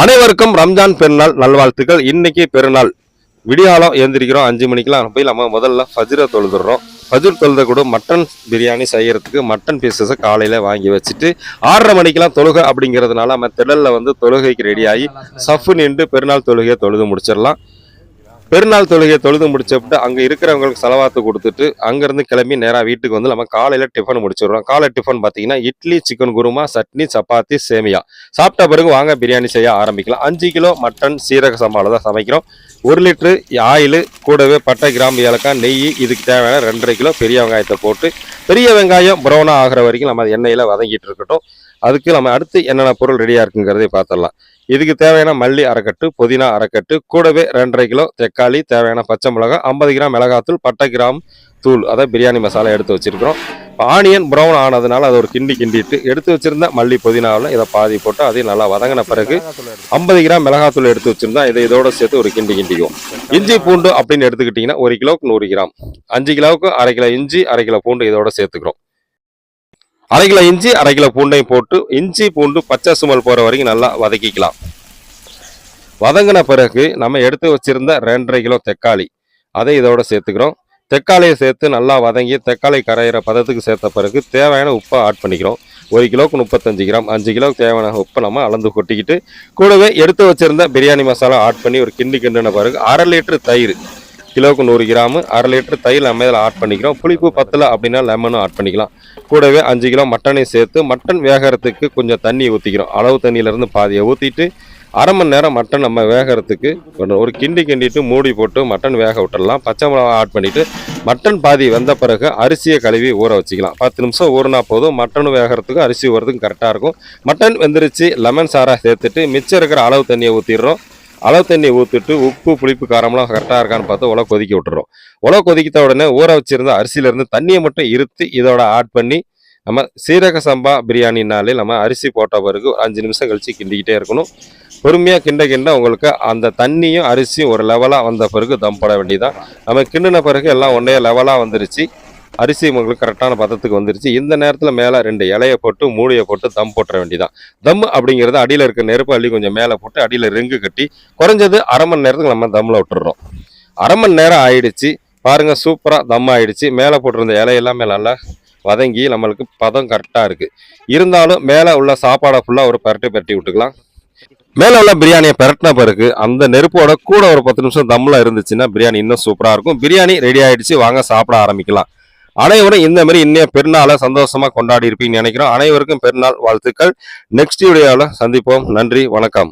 அனைவருக்கும் ரம்ஜான் பெருநாள் நல்வாழ்த்துக்கள். இன்னைக்கு பெருநாள். விடியாலம் எழுந்திரிக்கிறோம் அஞ்சு மணிக்கெல்லாம் போய் நம்ம முதல்ல ஃபஜ்ரை தொழுதுடுறோம் ஃபஜ்ர் தொழுத கூட மட்டன் பிரியாணி செய்யறதுக்கு மட்டன் பீசஸை காலையில வாங்கி வச்சுட்டு ஆறரை மணிக்கெல்லாம் தொழுகை அப்படிங்கிறதுனால நம்ம திடல்ல வந்து தொழுகைக்கு ரெடி ஆகி சஃப்பு நின்று பெருநாள் தொழுகையை தொழுது முடிச்சிடலாம். பெருநாள் தொழுகையை தொழுது முடிச்சப்பட்டு அங்கே இருக்கிறவங்களுக்கு செலவாத்து கொடுத்துட்டு அங்கேருந்து கிளம்பி நேராக வீட்டுக்கு வந்து நம்ம காலையில் டிஃபன் முடிச்சிடுறோம். காலை டிஃபன் பார்த்தீங்கன்னா இட்லி சிக்கன் குருமா சட்னி சப்பாத்தி சேமியா. சாப்பிட்ட பிறகு வாங்க பிரியாணி செய்ய ஆரம்பிக்கலாம். அஞ்சு கிலோ மட்டன் சீரக சம்பாவில் தான் சமைக்கிறோம். ஒரு லிட்டரு ஆயில் கூடவே பட்டை கிராம்பு ஏலக்காய் நெய் இதுக்கு தேவையான ரெண்டரை கிலோ பெரிய வெங்காயத்தை போட்டு பெரிய வெங்காயம் ப்ரௌனாக ஆகிற வரைக்கும் நம்ம அது எண்ணெயில் வதங்கிட்டு இருக்கட்டும். அதுக்கு நம்ம அடுத்து என்னென்ன பொருள் ரெடியாக இருக்குங்கிறதே பார்த்துடலாம். இதுக்கு தேவையான மல்லி அரைக்கட்டு புதினா அரைக்கட்டு கூடவே ரெண்டரை கிலோ தக்காளி தேவையான பச்சை மிளகாய் ஐம்பது கிராம் மிளகாத்தூள் பட்டை கிராம் தூள். அதை பிரியாணி மசாலா எடுத்து வச்சிருக்கிறோம். ஆனியன் ப்ரௌன் ஆனதுனால அதை ஒரு கிண்டி கிண்டிட்டு எடுத்து வச்சிருந்த மல்லி புதினாவில் இதை பாதி போட்டு அதையும் நல்லா வதங்கின பிறகு ஐம்பது கிராம் மிளகாத்தூள் எடுத்து வச்சிருந்தா இதை இதோட சேர்த்து ஒரு கிண்டி கிண்டிக்கும். இஞ்சி பூண்டு அப்படின்னு எடுத்துக்கிட்டிங்கன்னா ஒரு கிலோவுக்கு நூறு கிராம். அஞ்சு கிலோவுக்கு அரை கிலோ இஞ்சி அரை கிலோ பூண்டு இதோட சேர்த்துக்கிறோம். அரை கிலோ இஞ்சி அரை கிலோ பூண்டையும் போட்டு இஞ்சி பூண்டு பச்சை சுமல் போகிற வரைக்கும் நல்லா வதக்கிக்கலாம். வதங்கின பிறகு நம்ம எடுத்து வச்சிருந்த ரெண்டரை கிலோ தக்காளி. அதை இதோட சேர்த்துக்கிறோம். தக்காளியை சேர்த்து நல்லா வதங்கி தக்காளி கரையிற பதத்துக்கு சேர்த்த பிறகு தேவையான உப்பை ஆட் பண்ணிக்கிறோம். ஒரு கிலோவுக்கு முப்பத்தஞ்சு கிராம் அஞ்சு கிலோவுக்கு தேவையான உப்பை நம்ம அளந்து கொட்டிக்கிட்டு கூடவே எடுத்து வச்சிருந்த பிரியாணி மசாலா ஆட் பண்ணி ஒரு கிண்டி கிண்டின பிறகு அரை லிட்டரு தயிர் கிலோவுக்கு நூறு கிராமு அரை லிட்டர் தயிர் நம்ம இதில் ஆட் பண்ணிக்கிறோம். புளிப்பு பத்தில் அப்படின்னா லெமனும் ஆட் பண்ணிக்கலாம். கூடவே அஞ்சு கிலோ மட்டனையும் சேர்த்து மட்டன் வேகிறதுக்கு கொஞ்சம் தண்ணி ஊற்றிக்கிறோம் அளவு தண்ணியிலேருந்து பாதியை ஊற்றிட்டு அரை மணி நேரம் மட்டன் நம்ம வேகறதுக்கு ஒரு- ஒரு கிண்டி கிண்டிட்டு மூடி போட்டு மட்டன் வேக விட்டுடலாம். பச்சை மிளகா ஆட் பண்ணிவிட்டு மட்டன் பாதி வந்த பிறகு அரிசியை கழுவி ஊற வச்சுக்கலாம். பத்து நிமிஷம் ஊறினா போதும். மட்டன் வேகிறதுக்கும் அரிசி ஊறதுக்கும் கரெக்டாக இருக்கும். மட்டன் வெந்துருச்சு. லெமன் சாராக சேர்த்துட்டு மிச்சம் இருக்கிற அளவு தண்ணியை ஊற்றிடுறோம் அளவு தண்ணி ஊற்றிட்டு உப்பு புளிப்பு காரம்லாம் கரெக்டாக இருக்கான்னு பார்த்து உலை கொதிக்க விட்டுறோம். உலை கொதிக்கிட்ட உடனே ஊற வச்சிருந்த அரிசியிலேருந்து தண்ணியை மட்டும் இருத்து இதோட ஆட் பண்ணி நம்ம சீரக சம்பா பிரியாணினாலே நம்ம அரிசி போட்ட பிறகு அஞ்சு நிமிஷம் கழித்து கிண்டிக்கிட்டே இருக்கணும். பொறுமையாக கிண்ட கிண்ட உங்களுக்கு அந்த தண்ணியும் அரிசியும் ஒரு லெவலாக வந்த பிறகு தம் போட வேண்டியதான் நம்ம கிண்டின பிறகு எல்லாம் ஒன்றே லெவலாக வந்துருச்சு. அரிசி உங்களுக்கு கரெக்டான பதத்துக்கு வந்துருச்சு. இந்த நேரத்தில் மேலே ரெண்டு இலையை போட்டு மூடியை போட்டு தம் போட்டுற வேண்டியதான் தம் அப்படிங்கிறது அடியில் இருக்க நெருப்பு அள்ளி கொஞ்சம் மேலே போட்டு அடியில் ரிங்கு கட்டி குறைஞ்சது அரை மணி நேரத்துக்கு நம்ம தம்மில் விட்டுறோம். அரை மணி நேரம் ஆயிடுச்சு. பாருங்கள் சூப்பராக தம் ஆயிடுச்சு. மேலே போட்டிருந்த இலையெல்லாமே நல்லா வதங்கி நம்மளுக்கு பதம் கரெக்டாக இருக்குது இருந்தாலும் மேலே உள்ள சாப்பாடை ஃபுல்லாக ஒரு பரட்டி பரட்டி விட்டுக்கலாம். மேலே உள்ள பிரியாணியை பரட்டின பிறகு அந்த நெருப்போட கூட ஒரு பத்து நிமிஷம் தம்மில் இருந்துச்சுன்னா பிரியாணி இன்னும் சூப்பராக இருக்கும். பிரியாணி ரெடி ஆகிடுச்சு வாங்க சாப்பிட ஆரம்பிக்கலாம். அனைவரும் இந்த மாதிரி இன்னைய பெருநாளை சந்தோஷமா கொண்டாடி இருப்பீங்கன்னு நினைக்கிறோம். அனைவருக்கும் பெருநாள் வாழ்த்துக்கள். நெக்ஸ்ட் வீடியோவில் சந்திப்போம். நன்றி வணக்கம்.